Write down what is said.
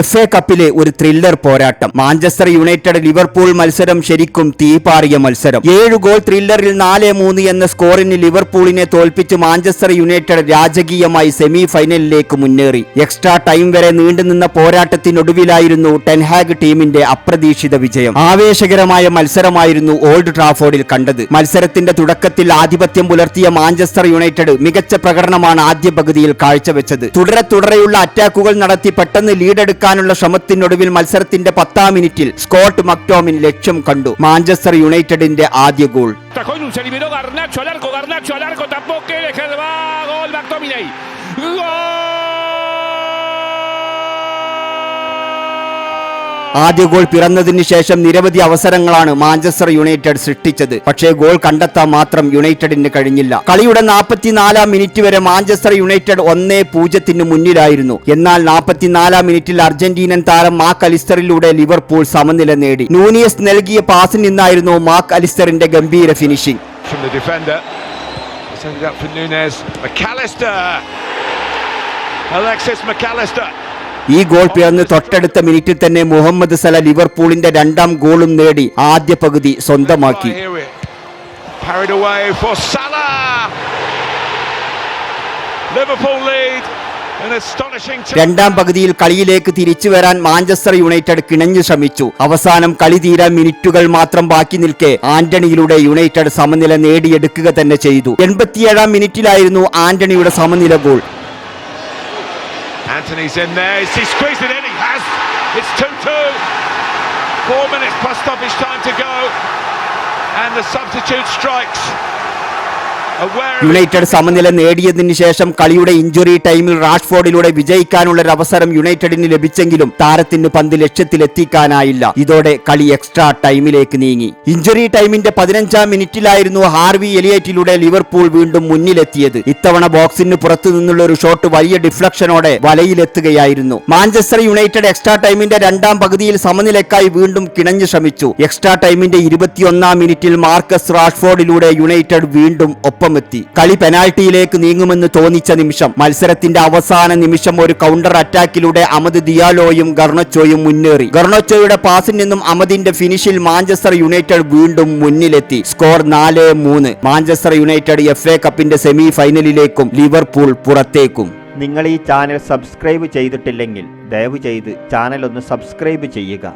F A കപ്പിലെ ഒരു thriller പോരാട്ടം. Manchester United Liverpool മത്സരം ശരിക്കും തീപാറിയ മത്സരം. ഏഴ് ഗോൾ ത്രില്ലറിൽ നാല് മൂന്ന് എന്ന സ്കോറിന് ലിവർപൂളിനെ തോൽപ്പിച്ച് മാഞ്ചസ്റ്റർ യുണൈറ്റഡ് രാജകീയമായി സെമി ഫൈനലിലേക്ക് മുന്നേറി. എക്സ്ട്രാ ടൈം വരെ നീണ്ടുനിന്ന പോരാട്ടത്തിനൊടുവിലായിരുന്നു ടെൻഹാഗ് ടീമിന്റെ അപ്രതീക്ഷിത വിജയം. ആവേശകരമായ മത്സരമായിരുന്നു ഓൾഡ് ട്രാഫോർഡിൽ കണ്ടത്. മത്സരത്തിന്റെ തുടക്കത്തിൽ ആധിപത്യം പുലർത്തിയ മാഞ്ചസ്റ്റർ യുണൈറ്റഡ് മികച്ച പ്രകടനമാണ് ആദ്യ പകുതിയിൽ കാഴ്ചവെച്ചത്. തുടരെ തുടരെയുള്ള അറ്റാക്കുകൾ നടത്തി പെട്ടെന്ന് ലീഡെടുക്കാനുള്ള ശ്രമത്തിനൊടുവിൽ മത്സരത്തിന്റെ പത്താം മിനിറ്റിൽ സ്കോട്ട് മക്ടോമിൻ ലക്ഷ്യം കണ്ടു. മാഞ്ചസ്റ്റർ യുണൈറ്റഡിന്റെ ആദ്യ ഗോൾ. Tajó ആദ്യ ഗോൾ പിറന്നതിന് ശേഷം നിരവധി അവസരങ്ങളാണ് മാഞ്ചസ്റ്റർ യുണൈറ്റഡ് സൃഷ്ടിച്ചത്. പക്ഷേ ഗോൾ കണ്ടെത്താൻ മാത്രം യുണൈറ്റഡിന് കഴിഞ്ഞില്ല. കളിയുടെ നാൽപ്പത്തിനാലാം മിനിറ്റ് വരെ മാഞ്ചസ്റ്റർ യുണൈറ്റഡ് ഒന്നേ പൂജ്യത്തിന് മുന്നിലായിരുന്നു. എന്നാൽ നാൽപ്പത്തിനാലാം മിനിറ്റിൽ അർജന്റീനൻ താരം മാക്ക് അലിസ്റ്ററിലൂടെ ലിവർപൂൾ സമനില നേടി. നൂനിയസ് നൽകിയ പാസിൽ നിന്നായിരുന്നു മാക്ക് അലിസ്റ്ററിന്റെ ഗംഭീര ഫിനിഷിംഗ്. Alexis McAllister. ഈ ഗോൾ പിറന്ന് തൊട്ടടുത്ത മിനിറ്റിൽ തന്നെ മുഹമ്മദ് സല ലിവർപൂളിന്റെ രണ്ടാം ഗോളും നേടി ആദ്യ പകുതി സ്വന്തമാക്കി. രണ്ടാം പകുതിയിൽ കളിയിലേക്ക് തിരിച്ചു വരാൻ മാഞ്ചസ്റ്റർ യുണൈറ്റഡ് കിണഞ്ഞു ശ്രമിച്ചു. അവസാനം കളി തീരാൻ മിനിറ്റുകൾ മാത്രം ബാക്കി നിൽക്കെ ആന്റണിയിലൂടെ യുണൈറ്റഡ് സമനില നേടിയെടുക്കുക തന്നെ ചെയ്തു. എൺപത്തിയേഴാം മിനിറ്റിലായിരുന്നു ആന്റണിയുടെ സമനില goal Anthony's in there. Is he squeezed it in? He has. It's 2 2. Four minutes plus stoppage time to go. And the substitute strikes. United സമനില നേടിയതിന് ശേഷം കളിയുടെ ഇഞ്ചുറി ടൈമിൽ റാഷ്ഫോർഡിലൂടെ വിജയിക്കാനുള്ള ഒരു അവസരം യുണൈറ്റഡിന് ലഭിച്ചെങ്കിലും താരത്തിന് പന്ത് ലക്ഷ്യത്തിലെത്തിക്കാനായില്ല. ഇതോടെ കളി എക്സ്ട്രാ ടൈമിലേക്ക് നീങ്ങി. ഇഞ്ചുറി ടൈമിന്റെ പതിനഞ്ചാം മിനിറ്റിലായിരുന്നു ഹാർവി എലിയേറ്റിലൂടെ ലിവർപൂൾ വീണ്ടും മുന്നിലെത്തിയത്. ഇത്തവണ ബോക്സിന് പുറത്തു നിന്നുള്ള ഒരു ഷോട്ട് വലിയ ഡിഫ്ലക്ഷനോടെ വലയിലെത്തുകയായിരുന്നു. മാഞ്ചസ്റ്റർ യുണൈറ്റഡ് എക്സ്ട്രാ ടൈമിന്റെ രണ്ടാം പകുതിയിൽ സമനിലക്കായി വീണ്ടും കിണഞ്ഞു ശ്രമിച്ചു. എക്സ്ട്രാ ടൈമിന്റെ ഇരുപത്തിയൊന്നാം മിനിറ്റിൽ മാർക്കസ് റാഷ്ഫോർഡിലൂടെ യുണൈറ്റഡ് വീണ്ടും ഒപ്പമെത്തി കളി പെനാൽറ്റിയിലേക്ക് നീങ്ങുമെന്ന് തോന്നിച്ച നിമിഷം മത്സരത്തിന്റെ അവസാന നിമിഷം ഒരു കൗണ്ടർ അറ്റാക്കിലൂടെ അമദ് ദിയാലോയും ഗർണച്ചോയും മുന്നേറി. ഗർണച്ചോയുടെ പാസിൽ നിന്നും അമദിന്റെ ഫിനിഷിൽ മാഞ്ചസ്റ്റർ യുണൈറ്റഡ് വീണ്ടും മുന്നിലെത്തി. സ്കോർ നാല് മൂന്ന്. മാഞ്ചസ്റ്റർ യുണൈറ്റഡ് എഫ് എ കപ്പിന്റെ സെമി ഫൈനലിലേക്കും ലിവർപൂൾ പുറത്തേക്കും. നിങ്ങൾ ഈ ചാനൽ സബ്സ്ക്രൈബ് ചെയ്തിട്ടില്ലെങ്കിൽ ദയവ് ചെയ്ത് ചാനൽ ഒന്ന് സബ്സ്ക്രൈബ് ചെയ്യുക.